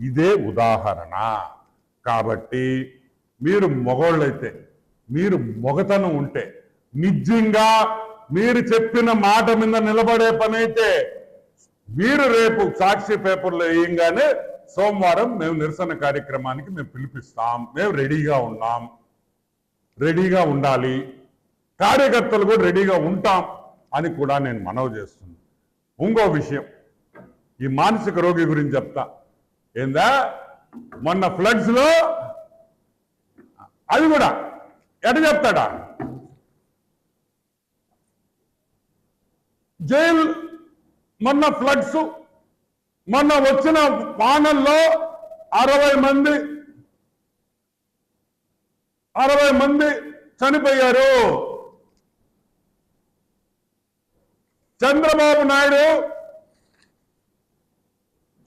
ఇదే ఉదాహరణ. కాబట్టి మీరు మొగోళ్ళైతే మీరు మొగతనం ఉంటే నిజంగా మీరు చెప్పిన మాట మీద నిలబడే పని అయితే మీరు రేపు సాక్షి పేపర్లో వేయంగానే సోమవారం మేము నిరసన కార్యక్రమానికి మేము పిలిపిస్తాం. మేము రెడీగా ఉన్నాం. రెడీగా ఉండాలి. కార్యకర్తలు కూడా రెడీగా ఉంటాం అని కూడా నేను మనవి చేస్తున్నాను. ఇంకో విషయం ఈ మానసిక రోగి గురించి చెప్తా. ఏందా? మొన్న ఫ్లడ్స్లో అది కూడా. ఎట చెప్తాడా? జైలు మొన్న ఫ్లడ్స్ మొన్న వచ్చిన వానల్లో అరవై మంది అరవై మంది చనిపోయారు. చంద్రబాబు నాయుడు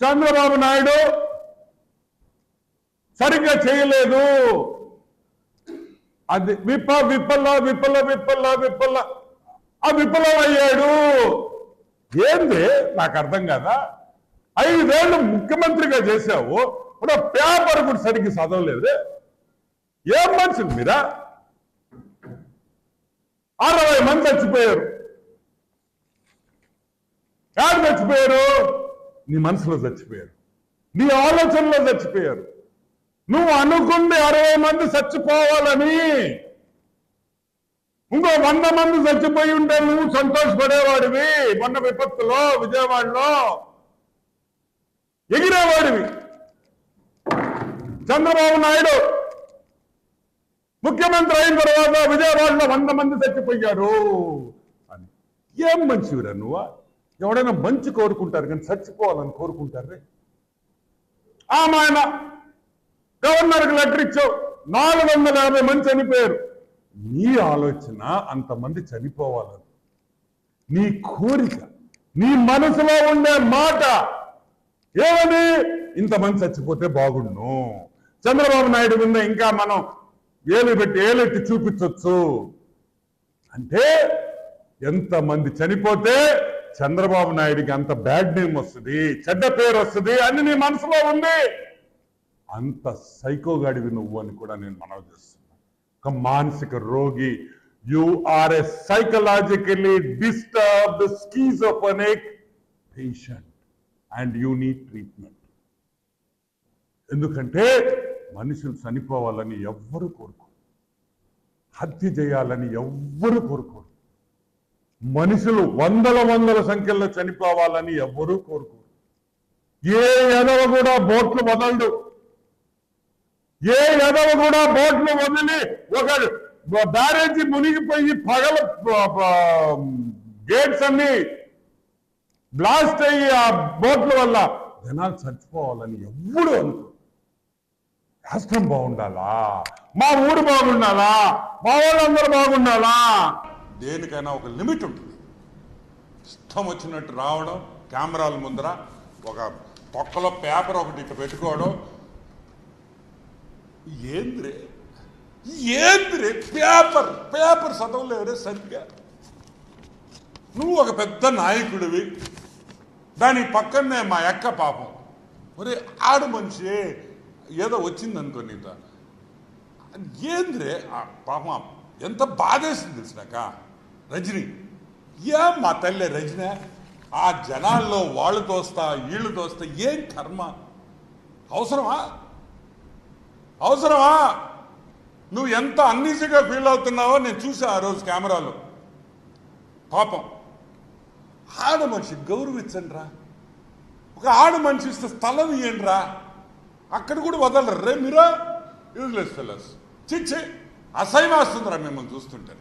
చంద్రబాబు నాయుడు సరిగ్గా చేయలేదు. అది విప్ప విప్పల్ల విప్పల్ల విప్పల్ల విప్పల్ల ఆ విప్లవం అయ్యాడు. ఏంది? నాకు అర్థం కదా? ఐదేళ్ళు ముఖ్యమంత్రిగా చేశావు. ఇప్పుడు పేపర్ కూడా సరిగ్గా చదవలేదు. ఏం మనుషులు మీరా? అరవై మంది చచ్చిపోయారు. ఎవరు చచ్చిపోయారు? నీ మనసులో చచ్చిపోయారు. నీ ఆలోచనలో చచ్చిపోయారు. నువ్వు అనుకుంది అరవై మంది చచ్చిపోవాలని. ఇంకో వంద మంది చచ్చిపోయి ఉంటే నువ్వు సంతోషపడేవాడివి. మొన్న విపత్తులో విజయవాడలో ఎగిరేవాడివి. చంద్రబాబు నాయుడు ముఖ్యమంత్రి అయిన తర్వాత విజయవాడలో వంద మంది చచ్చిపోయారు. అని. ఏం మంచివిరా నువ్వా? ఎవడైనా మంచి కోరుకుంటారు కానీ చచ్చిపోవాలని కోరుకుంటారే ఆమె ఆయన గవర్నర్కి లెటర్ ఇచ్చావు నాలుగు వందల యాభై మంది చనిపోయారు. నీ ఆలోచన అంతమంది చనిపోవాలని. నీ కోరిక నీ మనసులో ఉండే మాట ఏమని ఇంతమంది చచ్చిపోతే బాగుండు. చంద్రబాబు నాయుడు మీద ఇంకా మనం ఏలు పెట్టి ఏలెట్టి చూపించవచ్చు అంటే ఎంతమంది చనిపోతే చంద్రబాబు నాయుడికి అంత బ్యాడ్ నేమ్ వస్తుంది చెడ్డ పేరు వస్తుంది అని నీ మనసులో ఉంది. అంత సైకోగాడివి నువ్వు అని కూడా నేను మనవి చేస్తున్నా. ఒక మానసిక రోగి you are a psychologically disturbed schizophrenic patient and you need treatment ఎందుకంటే మనుషులు చనిపోవాలని ఎవ్వరు కోరుకోరు. హత్య చేయాలని ఎవ్వరు కోరుకోరు. మనుషులు వందల వందల సంఖ్యలో చనిపోవాలని ఎవ్వరూ కోరుకోరు. ఏ ఎదవ కూడా బోట్లు వదలడు. ఏ ఎదవ కూడా బోట్లు వదిలి ఒక బ్యారేజీ మునిగిపోయి పగల గేట్స్ అన్ని బ్లాస్ట్ అయ్యి ఆ బోట్ల వల్ల జనాలు చచ్చిపోవాలని ఎవ్వడు అనుకో రాష్ట్రం బాగుండాలా? మా ఊరు బాగుండాలా? మా వాళ్ళందరూ బాగుండాలా? దేనికైనా ఒక లిమిట్ ఉంటుంది. ఇష్టం వచ్చినట్టు రావడం కెమెరాల ముందర ఒక తొక్కలో పేపర్ ఒకటి ఇట్లా పెట్టుకోవడం. ఏంద్రే? ఏంద్రే? పేపర్ పేపర్ చదవలేరే సరిగ్గా. నువ్వు ఒక పెద్ద నాయకుడివి. దాని పక్కనే మా అక్క పాపం. ఒరే ఆడు మనిషి. ఏదో వచ్చింది అనుకో నీతో. ఏంద్రే? ఆ పాపం ఎంత బాధేసింది తెలిసినాక రజని ఏం మా తల్లి రజన? ఆ జనాల్లో వాళ్ళు తోస్తా వీళ్ళు తోస్తా ఏం కర్మ? అవసరమా? అవసరమా? నువ్వు ఎంత అన్ఈజీగా ఫీల్ అవుతున్నావో నేను చూసా ఆ రోజు కెమెరాలో. పాపం. ఆడ మనిషి గౌరవించండి రా ఒక ఆడ మనిషి ఇస్తే స్థలం ఇవ్వండి రా అక్కడ కూడా వదలరు. రే మీరా యూజ్లెస్ ఫెల్లర్స్ చిచ్చే అసహ్యం వస్తుందిరా మిమ్మల్ని చూస్తుంటే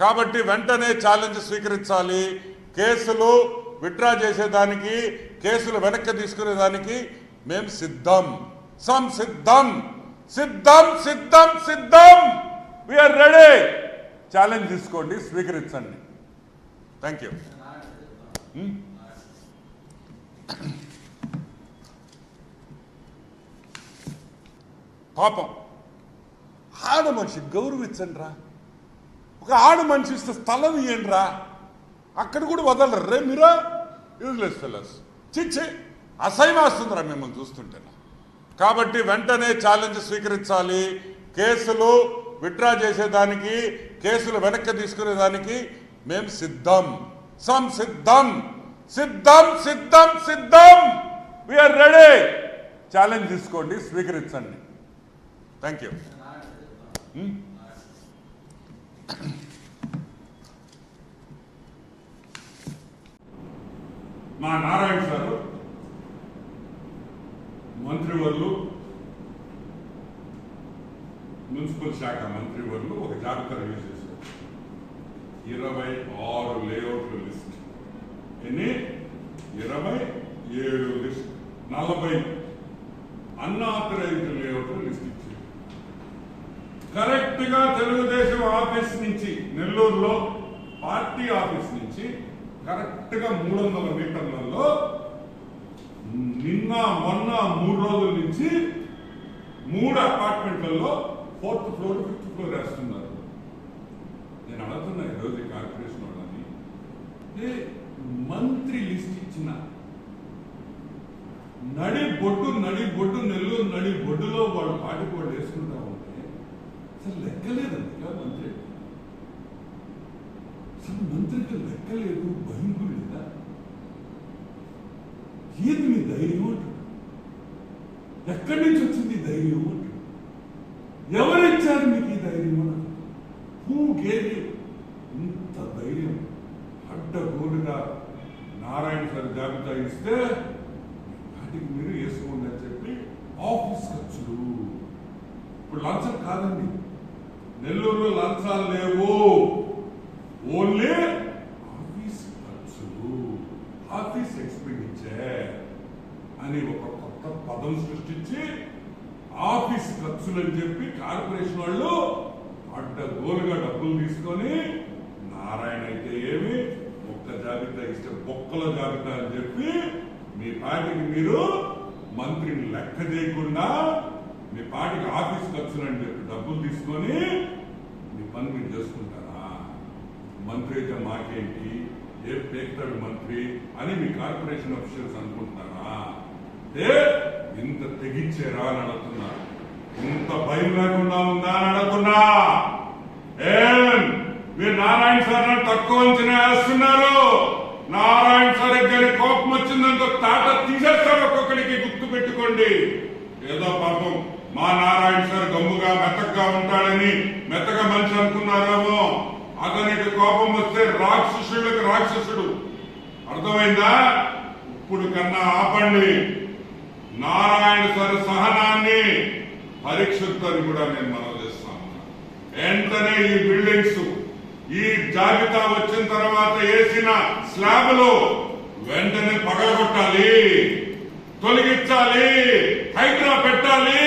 కాబట్టి వెంటనే ఛాలెంజ్ స్వీకరించాలి. కేసులు విత్డ్రా చేసేదానికి కేసులు వెనక్కి తీసుకునేదానికి మేము సిద్ధం. సం సిద్ధం. సిద్ధం సిద్ధం సిద్ధం. వీఆర్ రెడీ ఛాలెంజ్ తీసుకోండి స్వీకరించండి. Thank you hmm? పాపం. ఆడ మనిషి గౌరవించండి రా ఒక ఆడు మనిషి ఇస్తే స్థలం ఇవ్వండి అక్కడ కూడా వదలరు. రే మీరా? యూజ్లెస్ ఫెల్లర్స్ చిచ్చి అసహ్యం వస్తుందిరా మిమ్మల్ని చూస్తుంటే. కాబట్టి వెంటనే ఛాలెంజ్ స్వీకరించాలి. కేసులు విత్డ్రా చేసేదానికి కేసులు వెనక్కి తీసుకునేదానికి మేము సిద్ధం. సంసిద్ధం సిద్ధం. సిద్ధం సిద్ధం విఆర్ రెడీ ఛాలెంజ్ తీసుకోండి స్వీకరించండి. థ్యాంక్ యూ మా నారాయణ సారు మంత్రివర్లు మున్సిపల్ శాఖ మంత్రివర్లు ఒక జాబితా రిలీజ్ చేశారు. ఇరవై ఆరు లేఅవుట్ల లిస్ట్. ఎన్ని? ఇరవై ఏడు లిస్ట్. నలభై. అన్ఆథరైజ్డ్ లేఅవుట్ల లిస్ట్ ఇచ్చారు డైరెక్ట్గా తెలుగుదేశం ఆఫీస్ నుంచి నెల్లూరులో పార్టీ ఆఫీస్ నుంచి కరెక్ట్గా మూడు వందల మీటర్లలో నిన్న మొన్న మూడు రోజుల నుంచి మూడు అపార్ట్మెంట్లలో ఫోర్త్ ఫ్లోర్ ఫిఫ్త్ ఫ్లోర్ వేస్తున్నారు. నేను అడుగుతున్నా ఈరోజు కార్పొరేషన్ వాళ్ళని మంత్రి లిస్ట్ ఇచ్చిన నడి బొడ్డు నడి బొడ్డు నెల్లూరు నడి బొడ్డులో వాళ్ళు పాటికి వాళ్ళు వేసుకుంటారు అసలు లెక్కలేదండి కదా మంత్రి? అసలు మంత్రికి లెక్కలేదు భయం లేదా? ఏది మీ ధైర్యం అంటాడు ఎక్కడి నుంచి వచ్చింది ధైర్యం అంటాడు ఎవరిచ్చారు మీకు ఈ ధైర్యం అని హూ గేది ఇంత ధైర్యం. అడ్డగోడుగా నారాయణ సార్ జాబితా ఇస్తే వాటికి మీరు వేసుకోండి అని చెప్పి ఆఫీస్ ఖర్చులు ఇప్పుడు లంచం కాదండి. నెల్లూరులో లంచాలు లేవు. ఓన్లీ ఆఫీస్ ఖర్చులు ఆఫీస్ ఎక్స్పెండిచర్ అని ఒక కొత్త పదం సృష్టించి ఆఫీస్ ఖర్చులు అని చెప్పి కార్పొరేషన్ వాళ్ళు అడ్డగోలుగా డబ్బులు తీసుకొని నారాయణ అయితే ఏమి ఒక్క జాబితా ఇస్తే బొక్కల జాబితా అని చెప్పి మీ పార్టీకి మీరు మంత్రిని లెక్క చేయకుండా మీ పాటికి ఆఫీస్ ఖర్చులు అని చెప్పి డబ్బులు తీసుకొని మీ పని మీరు చేసుకుంటారా? మంత్రి అయితే మాకేంటి? ఏ పేక్తాడు మంత్రి అని మీ కార్పొరేషన్ అఫీషియల్స్ అనుకుంటున్నారా ఏ? ఇంత తెగించేరా అని అడుగుతున్నా. ఇంత భయం లేకుండా ఉందా అని అడుగుతున్నా. ఏం? మీరు నారాయణ సార్ తక్కువ అంచనా వేస్తున్నారు. నారాయణ సార్ గారి కోపం వచ్చిందంటే తాట తీసేస్తారు ఒక్కొక్కడికి గుర్తు పెట్టుకోండి. ఏదో పాపం. మా నారాయణ సార్ గమ్ముగా మెత్తగా ఉంటాడని మెత్తగా మనిషి అనుకున్నారేమో. అతనికి కోపం వస్తే రాక్షసుడికి రాక్షసుడు. అర్థమైందా? ఇప్పుడు కన్నా ఆపండి. నారాయణ సార్ సహనాన్ని పరీక్షిద్దని కూడా నేను మనం చేస్తాను. వెంటనే ఈ బిల్డింగ్స్ ఈ జాబితా వచ్చిన తర్వాత వేసిన స్లాబ్లు వెంటనే పగలగొట్టాలి. తొలగించాలి హైడ్రా పెట్టాలి.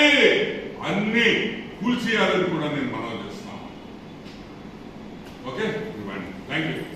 అన్ని కూల్చేయాలని కూడా నేను మనం చేస్తున్నాను. ఓకే? Thank you